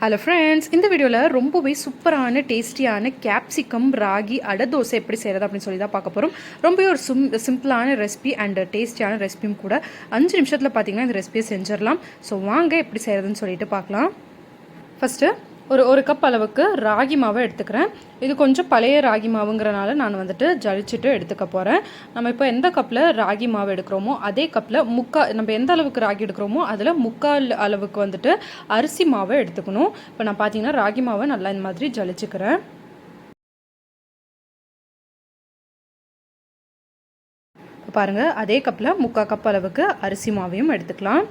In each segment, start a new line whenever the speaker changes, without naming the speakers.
Hello friends இந்த வீடியோவில் ரொம்பவே சூப்பரான டேஸ்டியான கேப்சிகம் ராகி அடை தோசை எப்படி செய்கிறது அப்படின்னு சொல்லி தான் பார்க்க போகிறோம் ரொம்பவே ஒரு சிம் சிம்பிளான ரெசிபி அண்ட் டேஸ்டியான ரெசிபியும் கூட அஞ்சு நிமிஷத்தில் பார்த்தீங்கன்னா இந்த ரெசிபியை செஞ்சிடலாம். ஸோ வாங்க எப்படி செய்கிறதுன்னு சொல்லிட்டு பார்க்கலாம். ஃபஸ்ட்டு ஒரு ஒரு கப் அளவுக்கு ராகி மாவை எடுத்துக்கிறேன். இது கொஞ்சம் பழைய ராகி மாவுங்கிறனால நான் வந்துட்டு ஜலிச்சுட்டு எடுத்துக்க போகிறேன் நம்ம இப்போ எந்த கப்பில் ராகி மாவு எடுக்கிறோமோ அதே கப்பில் முக்கா நம்ம எந்த அளவுக்கு ராகி எடுக்கிறோமோ அதில் முக்கால் அளவுக்கு வந்துட்டு அரிசி மாவை எடுத்துக்கணும். இப்போ நான் பார்த்தீங்கன்னா ராகி மாவை நல்லா இந்த மாதிரி ஜலிச்சுக்கிறேன். பாருங்கள் அதே கப்பில் முக்கால் கப் அளவுக்கு அரிசி மாவையும் எடுத்துக்கலாம்.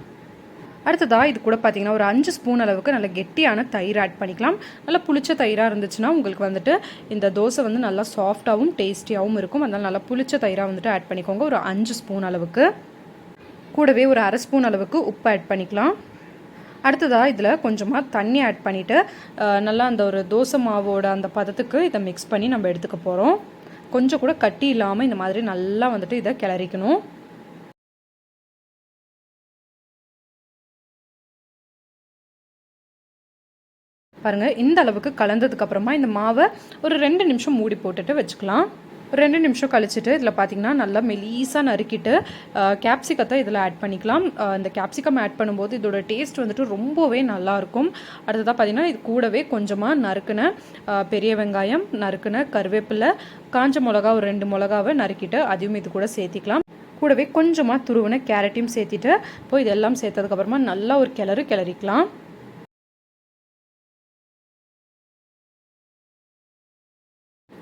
அடுத்ததாக இது கூட பார்த்தீங்கன்னா ஒரு அஞ்சு ஸ்பூன் அளவுக்கு நல்ல கெட்டியான தயிர் ஆட் பண்ணிக்கலாம். நல்லா புளிச்ச தயிராக இருந்துச்சுன்னா உங்களுக்கு வந்துட்டு இந்த தோசை வந்து நல்லா சாஃப்டாகவும் டேஸ்டியாகவும் இருக்கும். அதனால் நல்லா புளிச்ச தயிராக வந்துட்டு ஆட் பண்ணிக்கோங்க. ஒரு அஞ்சு ஸ்பூன் அளவுக்கு. கூடவே ஒரு அரை ஸ்பூன் அளவுக்கு உப்பு ஆட் பண்ணிக்கலாம். அடுத்ததாக இதில் கொஞ்சமாக தண்ணி ஆட் பண்ணிவிட்டு நல்லா அந்த ஒரு தோசை மாவோட அந்த பதத்துக்கு இதை மிக்ஸ் பண்ணி நம்ம எடுத்துக்க போகிறோம் கொஞ்சம் கூட கட்டி இல்லாமல் இந்த மாதிரி நல்லா வந்துட்டு இதை கிளறிக்கணும். பாருங்கள் இந்த அளவுக்கு கலந்ததுக்கப்புறமா இந்த மாவை ஒரு ரெண்டு நிமிஷம் மூடி போட்டுட்டு வச்சுக்கலாம். ரெண்டு நிமிஷம் கழிச்சிட்டு இதில் பார்த்தீங்கன்னா நல்லா மெலீஸாக நறுக்கிட்டு கேப்சிகத்தை இதில் ஆட் பண்ணிக்கலாம். இந்த கேப்சிகம் ஆட் பண்ணும்போது இதோட டேஸ்ட் வந்துட்டு ரொம்பவே நல்லாயிருக்கும் அடுத்ததாக பார்த்தீங்கன்னா இது கூடவே கொஞ்சமாக நறுக்குன பெரிய வெங்காயம் நறுக்குன கருவேப்பிலை காஞ்ச மிளகா ஒரு ரெண்டு மிளகாவை நறுக்கிட்டு அதையும் இது கூட சேர்த்திக்கலாம். கூடவே கொஞ்சமாக துருவின கேரட்டையும் சேர்த்திட்டு இப்போ இதெல்லாம் சேர்த்ததுக்கப்புறமா நல்லா ஒரு கிளறு கிளறிக்கலாம்.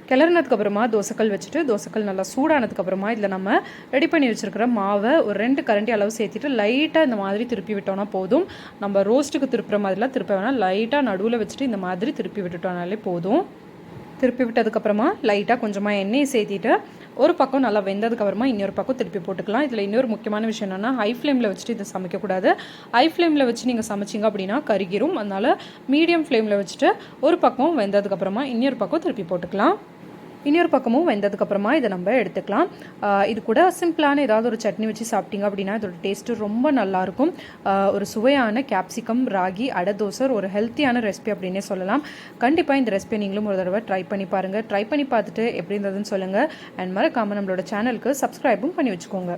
கிளறினதுக்கப்புறமா தோசைக்கல் வச்சுட்டு தோசைக்கல் நல்லா சூடானதுக்கப்புறமா இதில் நம்ம ரெடி பண்ணி வச்சுருக்கிற மாவை ஒரு ரெண்டு கரண்டி அளவு சேர்த்துட்டு லைட்டாக இந்த மாதிரி திருப்பி விட்டோம்னா போதும். நம்ம ரோஸ்ட்டுக்கு திருப்புற மாதிரிலாம் திருப்ப வேணால் லைட்டாக நடுவில் வச்சுட்டு இந்த மாதிரி திருப்பி விட்டுட்டோம்னாலே போதும். திருப்பி விட்டதுக்கப்புறமா லைட்டாக கொஞ்சமாக எண்ணெயை சேர்த்திட்டு ஒரு பக்கம் நல்லா வெந்ததுக்கப்புறமா இன்னொரு பக்கம் திருப்பி போட்டுக்கலாம். இதில் இன்னொரு முக்கியமான விஷயம் என்னென்னா ஹை ஃப்ளேமில் வச்சுட்டு இதை சமைக்கக்கூடாது. ஹை ஃப்ளேமில் வச்சு நீங்கள் சமைச்சிங்க அப்படின்னா கருகிரும். அதனால் மீடியம் ஃப்ளேமில் வச்சுட்டு ஒரு பக்கம் வெந்ததுக்கப்புறமா இன்னொரு பக்கம் திருப்பி போட்டுக்கலாம். இன்னொரு பக்கமும் வெந்ததுக்கப்புறமா இதை நம்ம எடுத்துக்கலாம். இது கூட சிம்பிளான ஏதாவது ஒரு சட்னி வச்சு சாப்பிட்டீங்க அப்படின்னா இதோட டேஸ்ட்டு ரொம்ப நல்லாயிருக்கும் ஒரு சுவையான கேப்சிகம் ராகி அடை தோசை ஒரு ஹெல்த்தியான ரெசிபி அப்படின்னே சொல்லலாம். கண்டிப்பாக இந்த ரெசிபி நீங்களும் ஒரு தடவை ட்ரை பண்ணி பாருங்கள் ட்ரை பண்ணி பார்த்துட்டு எப்படி இருந்ததுன்னு சொல்லுங்கள் அண்ட் மறக்காமல் நம்மளோட சேனலுக்கு சப்ஸ்கிரைபும் பண்ணி வச்சுக்கோங்க.